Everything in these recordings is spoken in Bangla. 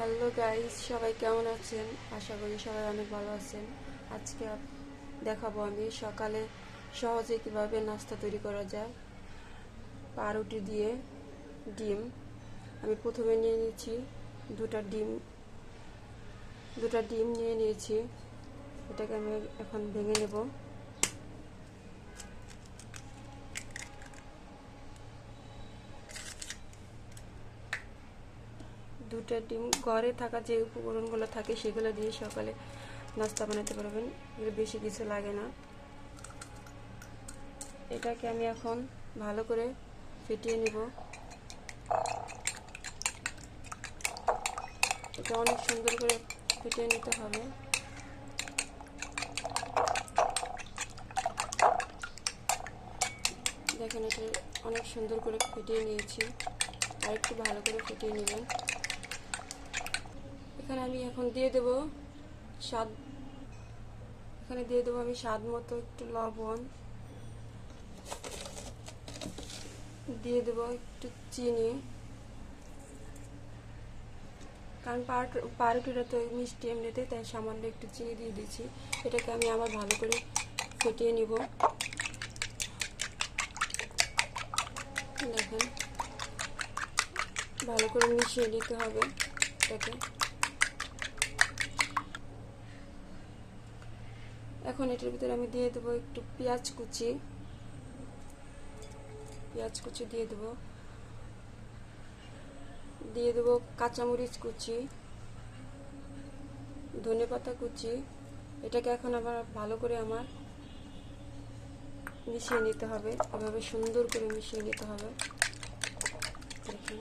হ্যালো গাইস সবাই কেমন আছেন? আশা করি সবাই অনেক ভালো আছেন। আজকে দেখাবো আমি সকালে সহজে কীভাবে নাস্তা তৈরি করা যায়। পাউরুটি দিয়ে ডিম। আমি প্রথমে নিয়ে নিয়েছি দুটা ডিম। দুটা ডিম নিয়ে নিয়েছি। এটাকে আমি এখন ভেঙে নেব। দুটো ডিম ঘরে থাকা যে উপকরণগুলো থাকে সেগুলো দিয়ে সকালে নাস্তা বানাতে পারবেন। এর বেশি কিছু লাগে না। এটাকে আমি এখন ভালো করে ফেটিয়ে নিব। এটা অনেক সুন্দর করে ফেটিয়ে নিতে হবে। দেখেন এটা অনেক সুন্দর করে ফেটিয়ে নিয়েছি। আর একটু ভালো করে ফেটিয়ে নেবেন। এখানে আমি এখন দিয়ে দেব স্বাদ, এখানে দিয়ে দেবো আমি স্বাদ মতো একটু লবণ। দিয়ে দেবো একটু চিনি। কারণ পাউরুটিটা তো মিষ্টি এমনিতে তাই সামান্য একটু চিনি দিয়ে দিচ্ছি। এটাকে আমি আবার ভালো করে ফেটিয়ে নিব। দেখেন, ভালো করে মিশিয়ে নিতে হবে এটাকে। এখন এটার ভিতরে আমি দিয়ে দেবো একটু পেঁয়াজ কুচি। পেঁয়াজ কুচি দিয়ে দেবো। দিয়ে দেবো কাঁচামরিচ কুচি, ধনে পাতা কুচি। এটাকে এখন আবার ভালো করে আমার মিশিয়ে নিতে হবে। এভাবে সুন্দর করে মিশিয়ে নিতে হবে। দেখুন।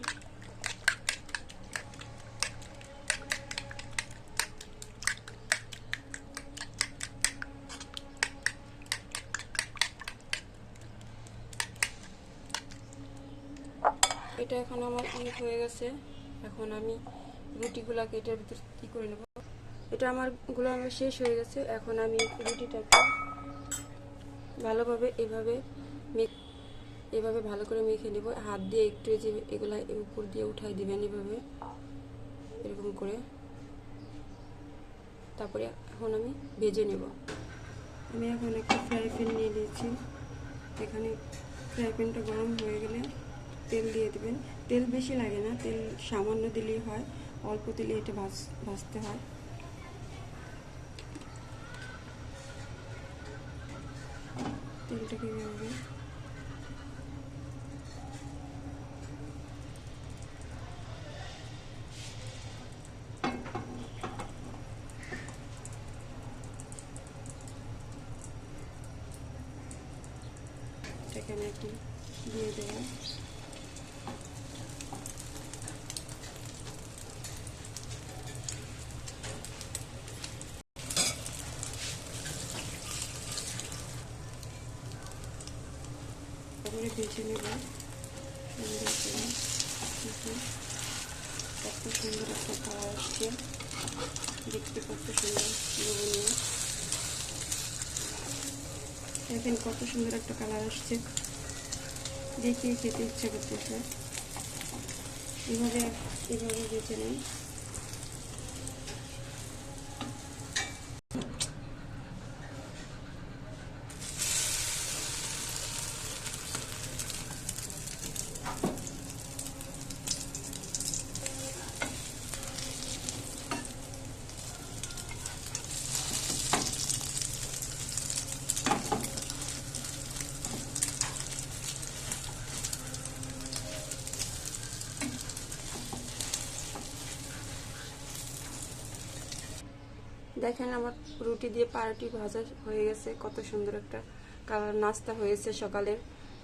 এটা এখন আমার অনেক হয়ে গেছে। এখন আমি রুটিগুলাকে এটার ভিতর কী করে নেব? এটা আমারগুলো আমার শেষ হয়ে গেছে। এখন আমি রুটিটাকে ভালোভাবে এভাবে মেক এভাবে ভালো করে মেখে নেব। হাত দিয়ে একটু যে এগুলা উপর দিয়ে উঠাই দিবেন এভাবে, এরকম করে। তারপরে এখন আমি ভেজে নেব। আমি এখন একটা ফ্রাই প্যান নিয়ে নিয়েছি। এখানে ফ্রাই প্যানটা গরম হয়ে গেলে তেল দিয়ে দেবেন। তেল বেশি লাগে না, তেল সামান্য দিলেই হয়, অল্প দিলে এটা ভাজ, ভাজতে হয়। তেলটাকে আমি একটু দিয়ে দেবো। তারপরে ভেজে নেব সুন্দর করে কত সুন্দর একটা খাওয়া আসছে। দেখতে কত সুন্দর দেখেন কত সুন্দর একটা কালার আসছে। দেখে খেতে ইচ্ছা করতেছে। এভাবে এভাবে বেছে নেই দেখেন আমার রুটি দিয়ে পাউরুটি ভাজা হয়ে গেছে কত সুন্দর একটা কালার নাস্তা হয়েছে সকালের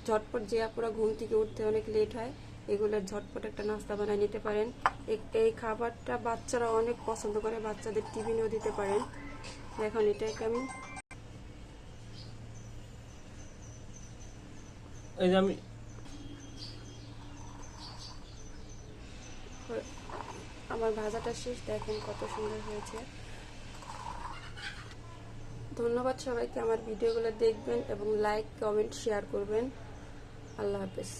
ঝটপট যে আপুরা ঘুম থেকে উঠতে অনেক লেট হয় এগুলোর ঝটপট একটা নাস্তা বানিয়ে নিতে পারেন। এই খাবারটা বাচ্চারা অনেক পছন্দ করে বাচ্চাদের টিফিনেও দিতে পারেন। এখন এটাকে আমি এই যে আমি আমার ভাজাটা শেষ দেখেন কত সুন্দর হয়েছে। ধন্যবাদ সবাইকে আমার ভিডিওগুলো দেখবেন এবং লাইক কমেন্ট শেয়ার করবেন। আল্লাহ হাফেজ।